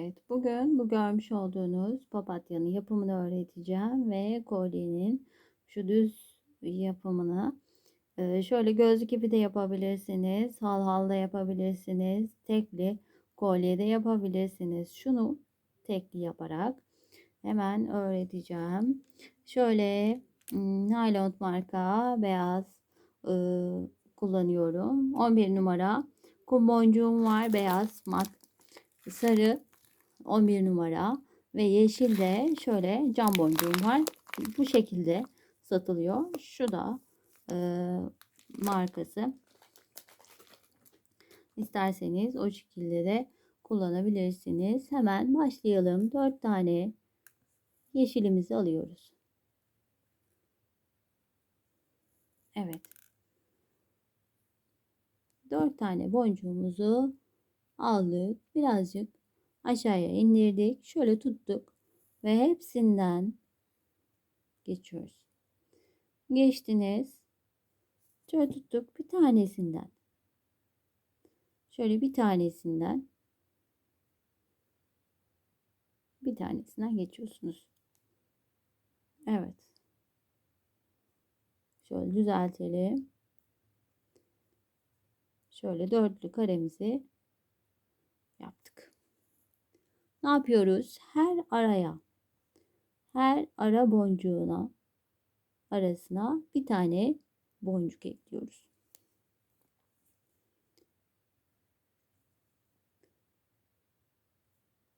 Evet, bugün bu görmüş olduğunuz papatyanın yapımını öğreteceğim ve kolyenin şu düz yapımını e, şöyle gözlük gibi de yapabilirsiniz, hal hal da yapabilirsiniz, tekli kolye de yapabilirsiniz. Şunu tekli yaparak hemen öğreteceğim. Şöyle hmm, naylon marka beyaz e, kullanıyorum. 11 numara kum boncuğum var beyaz mat sarı 11 numara ve yeşil de şöyle cam boncuğum var. Bu şekilde satılıyor. Şu da e, markası. İsterseniz o şekilde de kullanabilirsiniz. Hemen başlayalım. 4 tane yeşilimizi alıyoruz. Evet. 4 tane boncuğumuzu aldık. Birazcık aşağıya indirdik. Şöyle tuttuk ve hepsinden geçiyoruz. Geçtiniz. Şöyle tuttuk bir tanesinden. Şöyle bir tanesinden bir tanesinden geçiyorsunuz. Evet. Şöyle düzeltelim. Şöyle dörtlü karemizi Ne yapıyoruz? Her araya, her ara boncuğuna arasına bir tane boncuk ekliyoruz.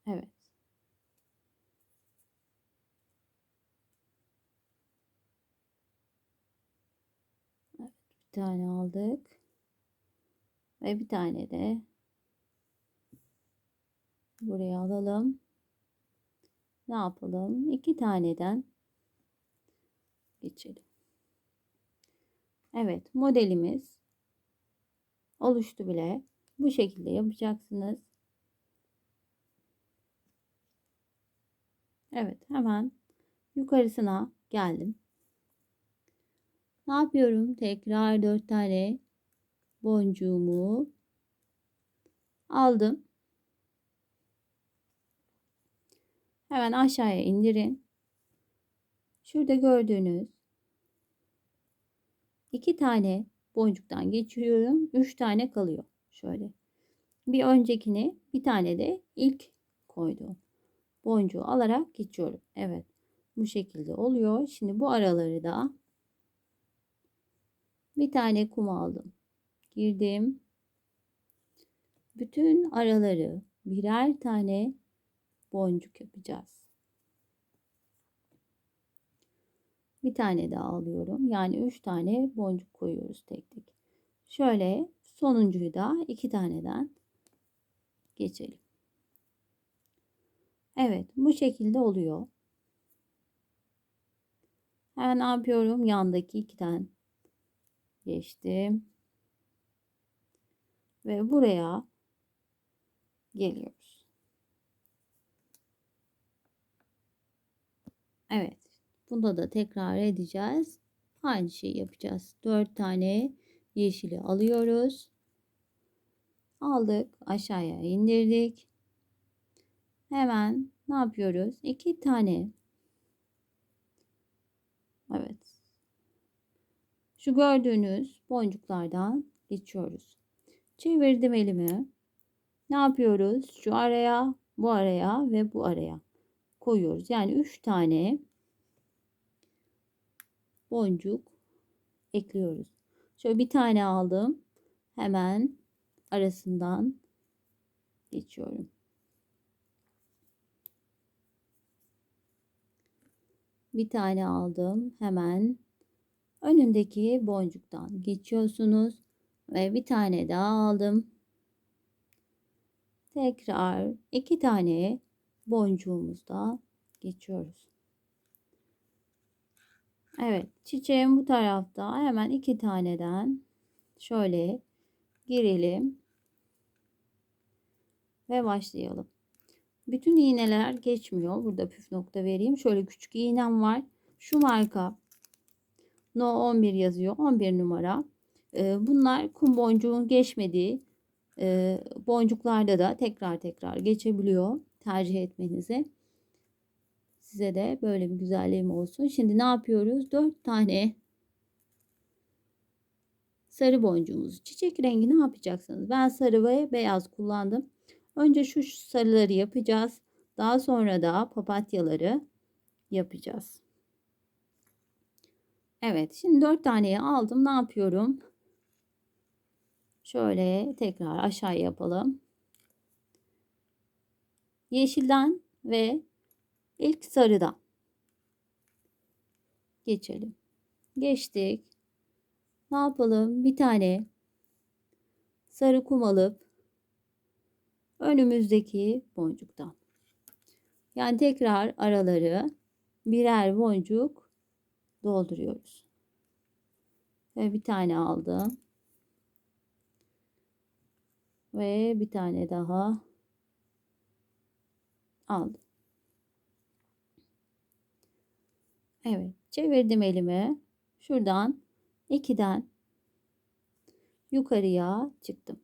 Evet. Evet, bir tane aldık. Ve bir tane de buraya alalım. Ne yapalım? İki taneden geçelim. Evet modelimiz oluştu bile. Bu şekilde yapacaksınız. Evet hemen yukarısına geldim. Ne yapıyorum? Tekrar dört tane boncuğumu aldım. Hemen aşağıya indirin. Şurada gördüğünüz iki tane boncuktan geçiriyorum. Üç tane kalıyor. Şöyle. Bir öncekini bir tane de ilk koyduğum boncuğu alarak geçiyorum. Evet. Bu şekilde oluyor. Şimdi bu araları da bir tane kum aldım. Girdim. Bütün araları birer tane boncuk yapacağız. Bir tane daha alıyorum. Yani üç tane boncuk koyuyoruz tek tek. Şöyle sonuncuyu da iki taneden geçelim. Evet bu şekilde oluyor. Hemen ne yapıyorum? Yandaki iki tane geçtim. Ve buraya geliyorum. Evet. Bunda da tekrar edeceğiz. Aynı şeyi yapacağız. 4 tane yeşili alıyoruz. Aldık. Aşağıya indirdik. Hemen ne yapıyoruz? 2 tane. Evet. Şu gördüğünüz boncuklardan geçiyoruz. Çevirdim elimi. Ne yapıyoruz? Şu araya, bu araya ve bu araya koyuyoruz. Yani 3 tane boncuk ekliyoruz. Şöyle bir tane aldım. Hemen arasından geçiyorum. Bir tane aldım. Hemen önündeki boncuktan geçiyorsunuz ve bir tane daha aldım. Tekrar iki tane boncuğumuzda geçiyoruz. Evet çiçeğim bu tarafta hemen iki taneden şöyle girelim ve başlayalım. Bütün iğneler geçmiyor. Burada püf nokta vereyim. Şöyle küçük iğnem var. Şu marka No 11 yazıyor. 11 numara. Ee, bunlar kum boncuğun geçmediği e, boncuklarda da tekrar tekrar geçebiliyor. Tercih etmenizi. Size de böyle bir güzelliğim olsun. Şimdi ne yapıyoruz? 4 tane sarı boncuğumuzu. Çiçek rengi ne yapacaksınız? Ben sarı ve beyaz kullandım. Önce şu sarıları yapacağız. Daha sonra da papatyaları yapacağız. Evet, şimdi 4 taneyi aldım. Ne yapıyorum? Şöyle tekrar aşağı yapalım. Yeşilden ve ilk sarıdan geçelim. Geçtik. Ne yapalım? Bir tane sarı kum alıp önümüzdeki boncuktan. Yani tekrar araları birer boncuk dolduruyoruz. Ve bir tane aldım. Ve bir tane daha aldım. Evet, çevirdim elimi. Şuradan 2'den yukarıya çıktım.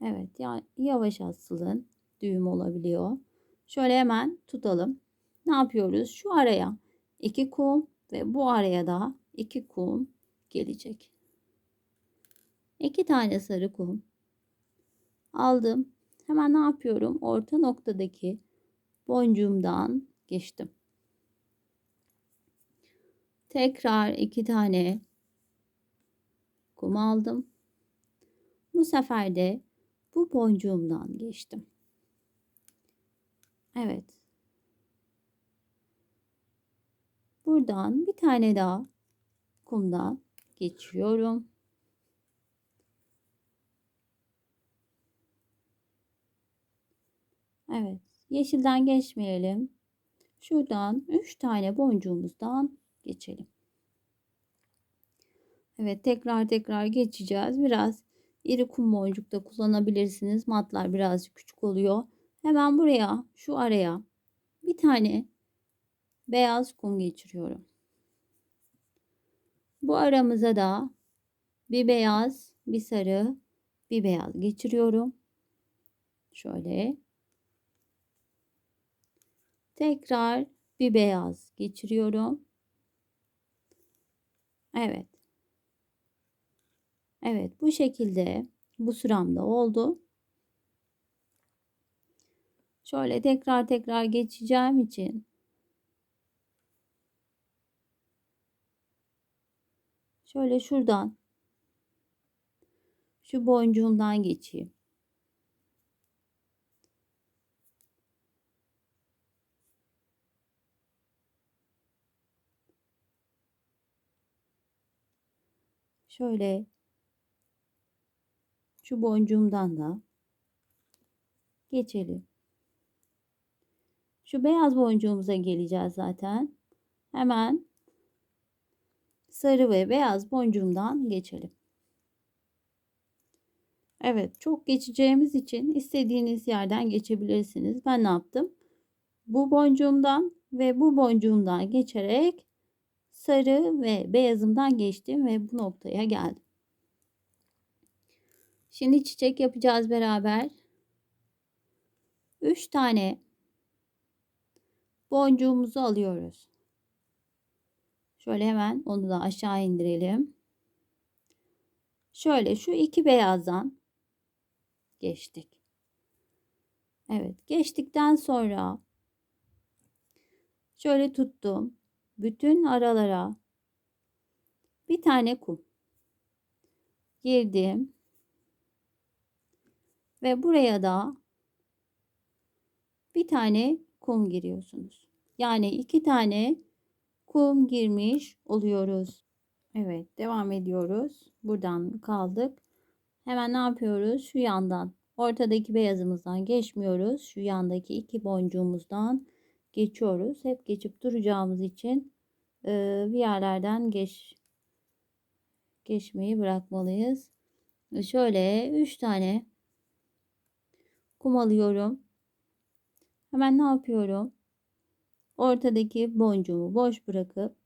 Evet, yani yavaş asılın. Düğüm olabiliyor. Şöyle hemen tutalım. Ne yapıyoruz? Şu araya 2 kum ve bu araya da 2 kum gelecek. 2 tane sarı kum aldım. Hemen ne yapıyorum? Orta noktadaki boncuğumdan geçtim. Tekrar iki tane kum aldım. Bu sefer de bu boncuğumdan geçtim. Evet. Buradan bir tane daha kumdan geçiyorum. Evet. Yeşilden geçmeyelim. Şuradan 3 tane boncuğumuzdan geçelim. Evet tekrar tekrar geçeceğiz. Biraz iri kum boncuk da kullanabilirsiniz. Matlar birazcık küçük oluyor. Hemen buraya şu araya bir tane beyaz kum geçiriyorum. Bu aramıza da bir beyaz, bir sarı, bir beyaz geçiriyorum. Şöyle. Tekrar bir beyaz geçiriyorum. Evet. Evet bu şekilde bu sıramda oldu. Şöyle tekrar tekrar geçeceğim için şöyle şuradan şu boncuğumdan geçeyim. Şöyle şu boncuğumdan da geçelim. Şu beyaz boncuğumuza geleceğiz zaten. Hemen sarı ve beyaz boncuğumdan geçelim. Evet çok geçeceğimiz için istediğiniz yerden geçebilirsiniz. Ben ne yaptım? Bu boncuğumdan ve bu boncuğumdan geçerek sarı ve beyazımdan geçtim ve bu noktaya geldim. Şimdi çiçek yapacağız beraber. 3 tane boncuğumuzu alıyoruz. Şöyle hemen onu da aşağı indirelim. Şöyle şu iki beyazdan geçtik. Evet geçtikten sonra şöyle tuttum. Bütün aralara bir tane kum girdim. Ve buraya da bir tane kum giriyorsunuz. Yani iki tane kum girmiş oluyoruz. Evet devam ediyoruz. Buradan kaldık. Hemen ne yapıyoruz? Şu yandan ortadaki beyazımızdan geçmiyoruz. Şu yandaki iki boncuğumuzdan geçiyoruz. Hep geçip duracağımız için e, bir yerlerden geç geçmeyi bırakmalıyız. Şöyle 3 tane kum alıyorum. Hemen ne yapıyorum? Ortadaki boncuğumu boş bırakıp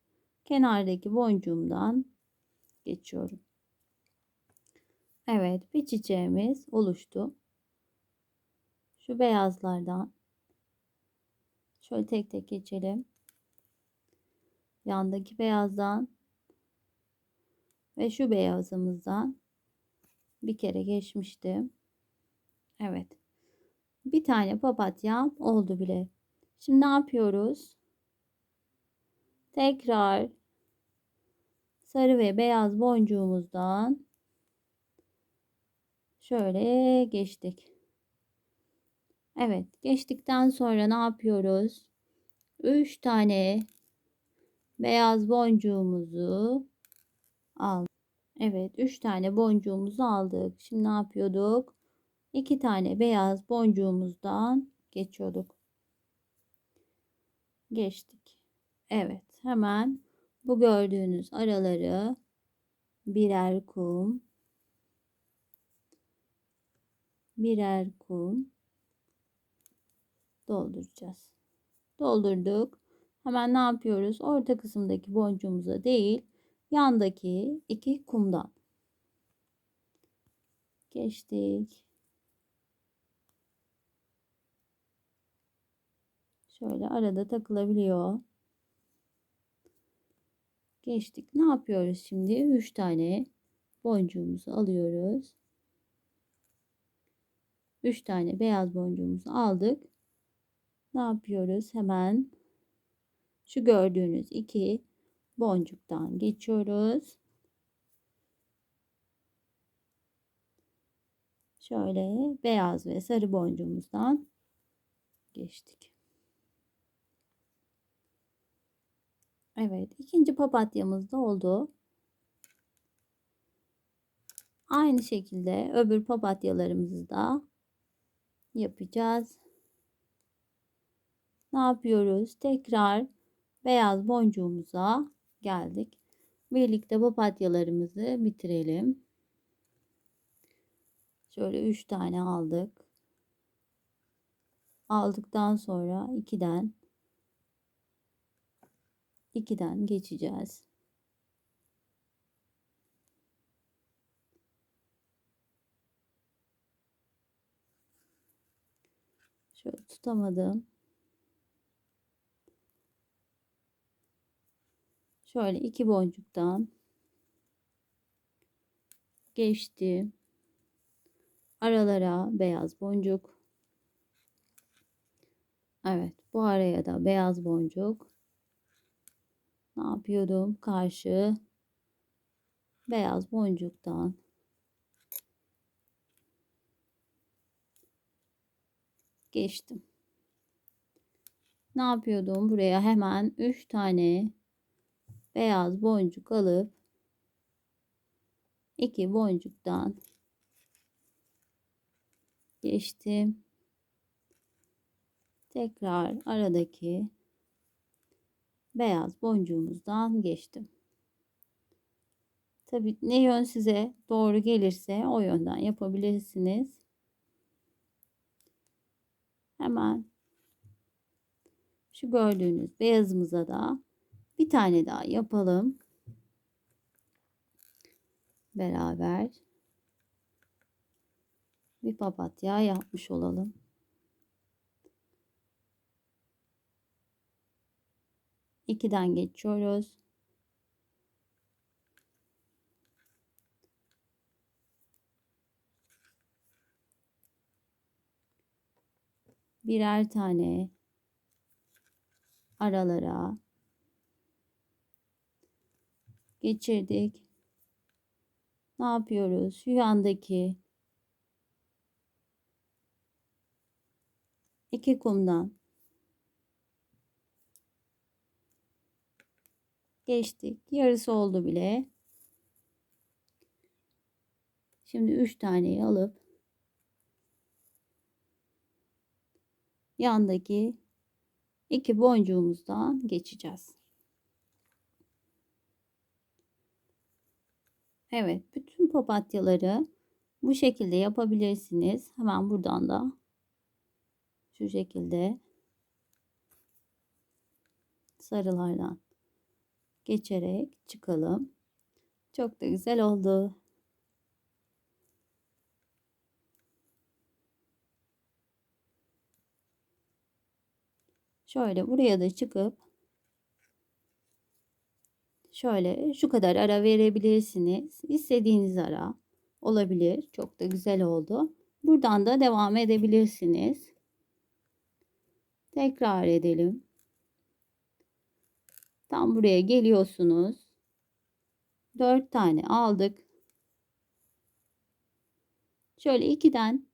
kenardaki boncuğumdan geçiyorum. Evet bir çiçeğimiz oluştu. Şu beyazlardan şöyle tek tek geçelim. Yandaki beyazdan ve şu beyazımızdan bir kere geçmiştim. Evet. Bir tane papatya oldu bile. Şimdi ne yapıyoruz? Tekrar sarı ve beyaz boncuğumuzdan şöyle geçtik. Evet, geçtikten sonra ne yapıyoruz? 3 tane beyaz boncuğumuzu al. Evet, 3 tane boncuğumuzu aldık. Şimdi ne yapıyorduk? 2 tane beyaz boncuğumuzdan geçiyorduk. Geçtik. Evet, hemen bu gördüğünüz araları birer kum birer kum dolduracağız. Doldurduk. Hemen ne yapıyoruz? Orta kısımdaki boncuğumuza değil, yandaki iki kumdan geçtik. Şöyle arada takılabiliyor. Geçtik. Ne yapıyoruz şimdi? 3 tane boncuğumuzu alıyoruz. 3 tane beyaz boncuğumuzu aldık. Ne yapıyoruz? Hemen şu gördüğünüz iki boncuktan geçiyoruz. Şöyle beyaz ve sarı boncuğumuzdan geçtik. Evet, ikinci papatyamız da oldu. Aynı şekilde öbür papatyalarımızı da yapacağız. Ne yapıyoruz? Tekrar beyaz boncuğumuza geldik. Birlikte papatyalarımızı bitirelim. Şöyle 3 tane aldık. Aldıktan sonra 2'den 2'den geçeceğiz. Şöyle tutamadım. Şöyle iki boncuktan geçti. Aralara beyaz boncuk. Evet, bu araya da beyaz boncuk. Ne yapıyordum? Karşı beyaz boncuktan geçtim. Ne yapıyordum? Buraya hemen 3 tane beyaz boncuk alıp iki boncuktan geçtim. Tekrar aradaki beyaz boncuğumuzdan geçtim. Tabi ne yön size doğru gelirse o yönden yapabilirsiniz. Hemen şu gördüğünüz beyazımıza da bir tane daha yapalım. Beraber bir papatya yapmış olalım. İkiden geçiyoruz. Birer tane aralara geçirdik. Ne yapıyoruz? Yandaki iki kumdan geçtik. Yarısı oldu bile. Şimdi 3 taneyi alıp yandaki iki boncuğumuzdan geçeceğiz. Evet, bütün papatyaları bu şekilde yapabilirsiniz. Hemen buradan da şu şekilde sarılardan geçerek çıkalım. Çok da güzel oldu. Şöyle buraya da çıkıp şöyle şu kadar ara verebilirsiniz. İstediğiniz ara olabilir. Çok da güzel oldu. Buradan da devam edebilirsiniz. Tekrar edelim. Tam buraya geliyorsunuz. 4 tane aldık. Şöyle 2'den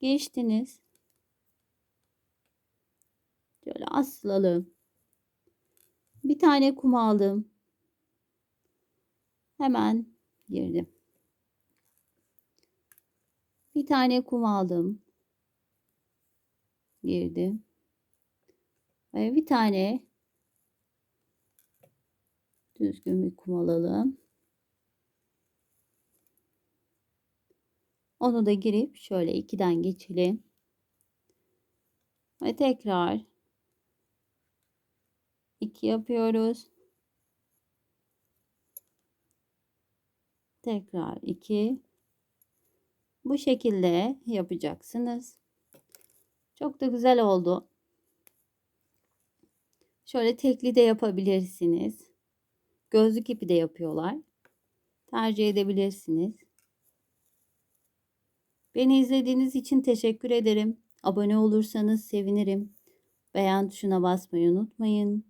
geçtiniz. Şöyle aslalım. Bir tane kum aldım. Hemen girdim. Bir tane kum aldım. Girdim. Ve bir tane düzgün bir kum alalım. Onu da girip şöyle ikiden geçelim. Ve tekrar 2 yapıyoruz. Tekrar 2. Bu şekilde yapacaksınız. Çok da güzel oldu. Şöyle tekli de yapabilirsiniz. Gözlük ipi de yapıyorlar. Tercih edebilirsiniz. Beni izlediğiniz için teşekkür ederim. Abone olursanız sevinirim. Beğen tuşuna basmayı unutmayın.